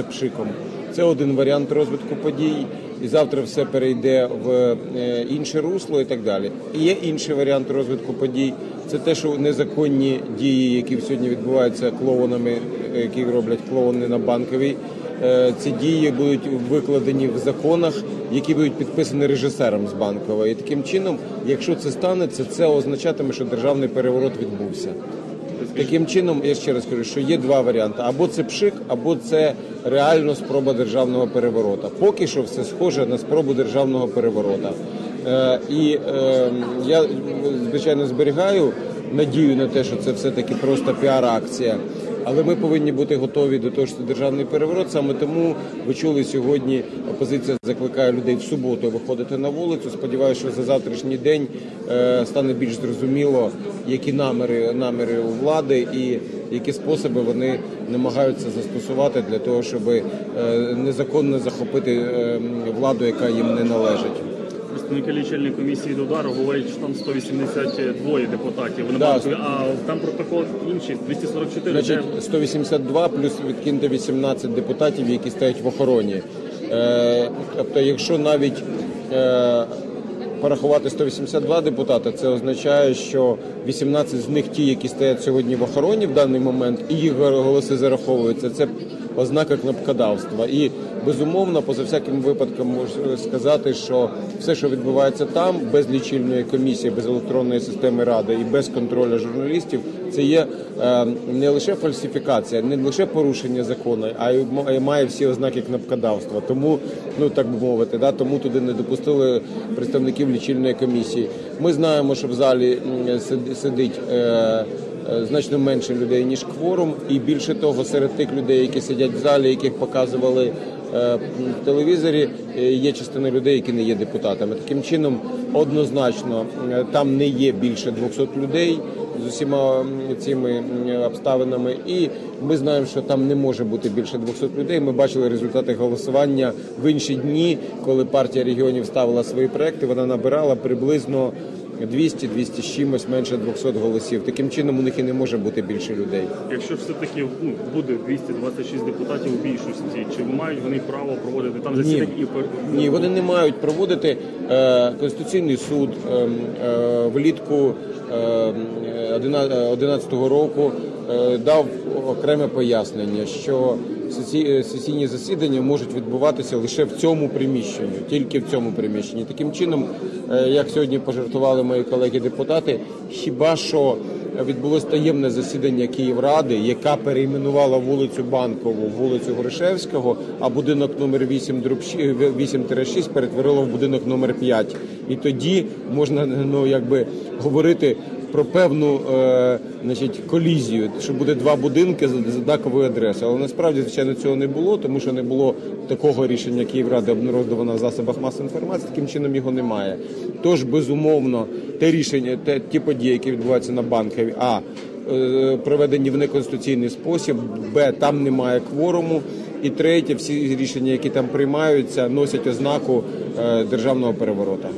це пшиком. Це один варіант розвитку подій, і завтра все перейде в е, інше русло і так далі. І є інший варіант розвитку подій. Це те, що незаконні дії, які сьогодні відбуваються клоунами, які роблять клоуни на банковій. е, Ці дії будуть викладені в законах, які будуть підписані режисером з банкової. І таким чином, якщо це станеться, це означатиме, що державний переворот відбувся. Таким чином, я ще раз кажу, що є два варіанти: або це пшик, або це реально спроба державного переворота. Поки що все схоже на спробу державного переворота. Е, і е, я звичайно зберігаю надію на те, що це все-таки просто піар-акція. Але ми повинні бути готові до того, що це державний переворот. Саме тому ви чули сьогодні. Опозиція закликає людей в суботу виходити на вулицю. Сподіваюся, що за завтрашній день е, стане більш зрозуміло, які наміри наміри у влади і які способи вони намагаються застосувати для того, щоб е, незаконно захопити е, владу, яка їм не належить. Представники лічильної комісії до удару говорять, що там 182 депутатів. Вони Да. мають, а там протокол інший 244. Значить, де 182 плюс відкиньте 18 депутатів, які стоять в охороні. Е, тобто, якщо навіть е, порахувати 182 депутата, це означає, що 18 з них ті, які стоять сьогодні в охороні в даний момент, і їх голоси зараховуються. Це ознака кнопкодавства. І безумовно, поза всяким випадком можу сказати, що все, що відбувається там, без лічильної комісії, без електронної системи ради і без контролю журналістів, це є е, не лише фальсифікація, не лише порушення закону, а й має всі ознаки кнопкодавства. Тому, ну так би мовити, да, тому туди не допустили представників лічильної комісії. Ми знаємо, що в залі сидить. Е, Значно менше людей ніж кворум, і більше того, серед тих людей, які сидять в залі, яких показували е, в телевізорі, е, є частина людей, які не є депутатами. Таким чином, однозначно, там не є більше 200 людей з усіма цими обставинами, і ми знаємо, що там не може бути більше 200 людей. Ми бачили результати голосування в інші дні, коли партія регіонів ставила свої проекти. Вона набирала приблизно 200-200 з чимось менше 200 голосів. Таким чином у них і не може бути більше людей. Якщо все-таки ну, буде 226 депутатів у більшості, чи мають вони право проводити там засідання і Ні, вони не мають проводити е, конституційний суд е, е, влітку е, 2011 року е, дав окреме пояснення, що сесійні засідання можуть відбуватися лише в цьому приміщенні, тільки в цьому приміщенні. Таким чином, е, як сьогодні пожартували мої колеги-депутати, хіба що відбулось таємне засідання Київради, яка перейменувала вулицю Банкову вулицю Грушевського, а будинок номер 8 дроб 8-6 перетворила в будинок номер 5. І тоді можна ну якби говорити про певну е, значить, колізію, що буде два будинки з однаковою адресою. Але насправді, звичайно, цього не було, тому що не було такого рішення Київради обнародовано в засобах масової інформації. Таким чином його немає. Тож, безумовно, те рішення, те ті події, які відбуваються на банкові, а е, проведені в неконституційний спосіб, б там немає кворуму. І третє, всі рішення, які там приймаються, носять ознаку е, державного переворота.